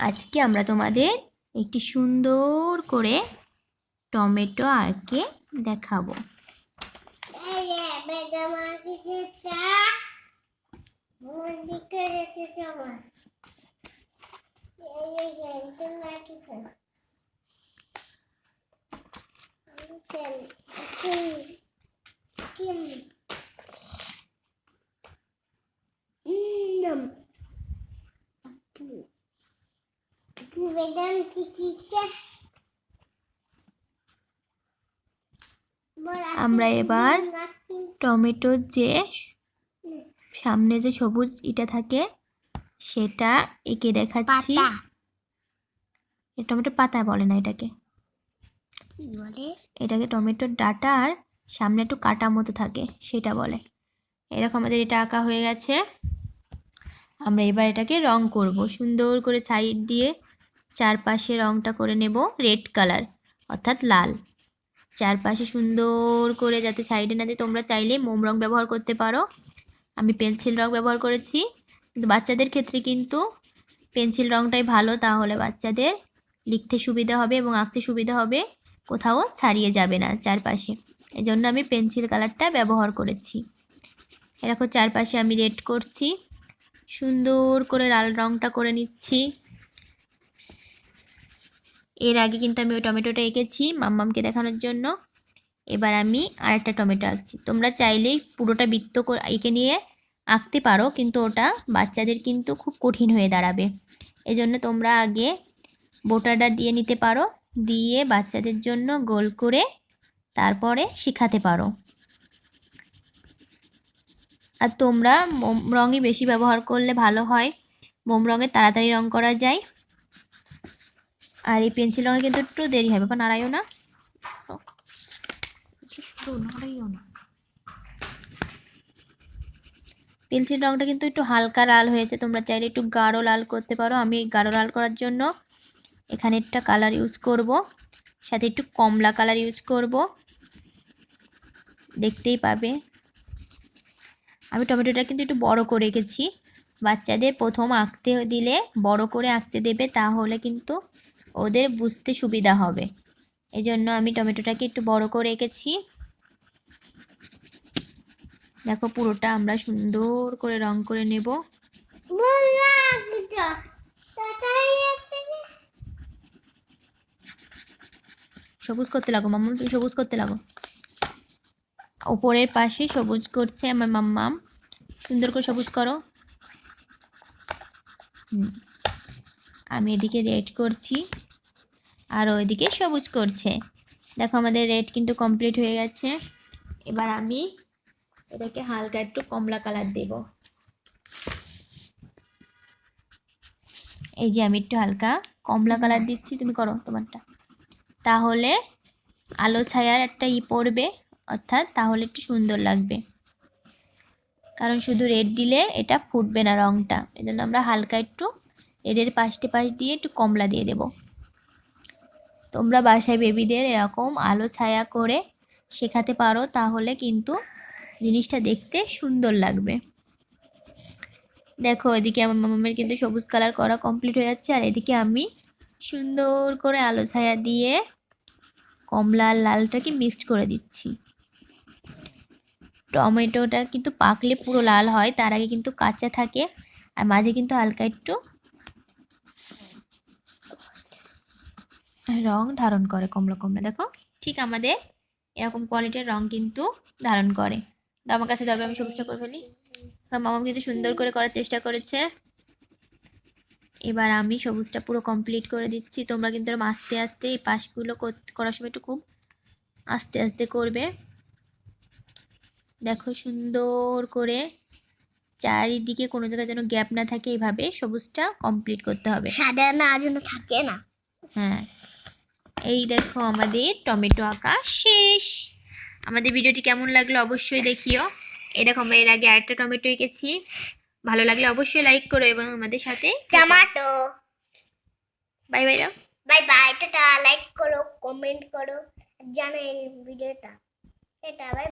আজকে আমরা তোমাদের একটি সুন্দর করে টমেটো আঁকে দেখাবো। যে বেগম আঁকিছে চা বন্দি করেছে তোমার এই যে যে তুমি আঁকিছো কিম কিম নম বেগম চিকিৎসা আমরা এবার টমেটোর যে সামনে যে সবুজ ইটা থাকে সেটা এঁকে দেখাচ্ছি। পাতা। এ টমেটো পাতা বলে না এটাকে। এটাকে টমেটোর ডাটা আর সামনে একটু কাটা মতো থাকে সেটা বলে। এরকম আমাদের এটা আঁকা হয়ে গেছে। আমরা এবার এটাকে রং করব সুন্দর করে সাইড দিয়ে চারপাশে রংটা করে নেব রেড কালার, অর্থাৎ লাল। চারপাশে সুন্দর করে যাতে সাইডে না তোমরা চাইলে মোম রং ব্যবহার করতে পারো। আমি পেন্সিল রং ব্যবহার করেছি। কিন্তু বাচ্চাদের ক্ষেত্রে কিন্তু পেন্সিল রংটাই ভালো, তাহলে বাচ্চাদের লিখতে সুবিধা হবে এবং আঁকতে সুবিধা হবে। কোথাও ছাড়িয়ে যাবে না চারপাশে। এজন্য আমি পেন্সিল কালারটা ব্যবহার করেছি। এরকম চারপাশে আমি রেড করছি। সুন্দর করে লাল রংটা করে নিচ্ছি। এর আগে কিন্তু আমি ওই টমেটোটা এঁকেছি মাম্মামকে দেখানোর জন্য। এবার আমি আর একটা টমেটো আঁকছি। তোমরা চাইলেই পুরোটা বৃত্ত এঁকে নিয়ে আঁকতে পারো, কিন্তু ওটা বাচ্চাদের কিন্তু খুব কঠিন হয়ে দাঁড়াবে। এজন্য তোমরা আগে বোটাটা দিয়ে নিতে পারো, দিয়ে বাচ্চাদের জন্য গোল করে তারপরে শেখাতে পারো। আর তোমরা মোম রঙই বেশি ব্যবহার করলে ভালো হয়। মোম রঙে তাড়াতাড়ি রং করা যায়। আর এই পেন্সিল রঙে কিন্তু একটু দেরি হবে বা নাড়াইও না নাড়াইও না। পেন্সিল রঙটা কিন্তু একটু হালকা লাল হয়েছে, তোমরা চাইলে একটু গাঢ় লাল করতে পারো। আমি গাঢ় লাল করার জন্য এখানে একটা কালার ইউজ করব, সাথে একটু কমলা কালার ইউজ করব। দেখতেই পাবে। আমি টমেটোটা কিন্তু একটু বড় করে রেখেছি। বাচ্চাদের প্রথম আঁকতে দিলে, বড় করে আঁকতে দেবে, তাহলে কিন্তু ওদের বুঝতে সুবিধা হবে। এই জন্য আমি টমেটোটাকে একটু বড় করে রেখেছি। দেখো পুরোটা আমরা সুন্দর করে রং করে নেব। সবুজ করতে লাগো মাম্মাম তুমি সবুজ করতে লাগো। ওপরের পাশে সবুজ করছে আমার মাম্মাম। সুন্দর করে সবুজ করো। হুম। আমি এদিকে রেড করছি আর ওইদিকে সবুজ করছে। দেখো আমাদের রেড কিন্তু কমপ্লিট হয়ে গেছে। এবার আমি এটাকে হালকা একটু কমলা কালার দেব। এই যে আমি একটু হালকা কমলা কালার দিচ্ছি, তুমি করো তোমারটা। তাহলে আলো ছায়ার একটা ই পড়বে, অর্থাৎ তাহলে একটু সুন্দর লাগবে। কারণ শুধু রেড দিলে এটা ফুটবে না রঙটা এই আমরা হালকা একটু রেডের পাশটে পাশ দিয়ে একটু কমলা দিয়ে দেব। তোমরা বাসায় বেবিদের এরকম আলো ছায়া করে শেখাতে পারো, তাহলে কিন্তু জিনিসটা দেখতে সুন্দর লাগবে। দেখো, এদিকে আমার মামামের কিন্তু সবুজ কালার করা কমপ্লিট হয়ে যাচ্ছে, আর এদিকে আমি সুন্দর করে আলো ছায়া দিয়ে কমলা লালটাকে মিক্সড করে দিচ্ছি। টমেটোটা কিন্তু পাকলে পুরো লাল হয়, তার আগে কিন্তু কাঁচা থাকে, আর মাঝে কিন্তু হালকা একটু রং ধারণ করে কমলা কমলা দেখো? ঠিক আমাদের এরকম কোয়ালিটির রং কিন্তু ধারণ করে। তো আমার কাছে তবে আমি সবুজটা করে ফেলি। তো মামা কিন্তু সুন্দর করে করার চেষ্টা করেছে। এবার আমি সবুজটা পুরো কমপ্লিট করে দিচ্ছি। তোমরা কিন্তু এরকম আস্তে আস্তে এই পাশগুলো কর- করার সময় একটু খুব আস্তে আস্তে করবে। দেখো সুন্দর করে চারিদিকে কোনো জায়গায় যেন গ্যাপ না থাকে এইভাবে সবুজটা কমপ্লিট করতে হবে। সাদা না যেন থাকে না। হ্যাঁ। এই দেখো আমাদের টমেটো আঁকা শেষ। আমাদের ভিডিওটি কেমন লাগল অবশ্যই দেখিও। এই দেখো আমরা এর আগে আরেকটা টমেটো এঁকেছি। ভালো লাগলে অবশ্যই লাইক করো এবং আমাদের সাথে টমাটো বাই বাই দাও। Bye bye tata. লাইক করো কমেন্ট করো জানো এই ভিডিওটা। এটা বাই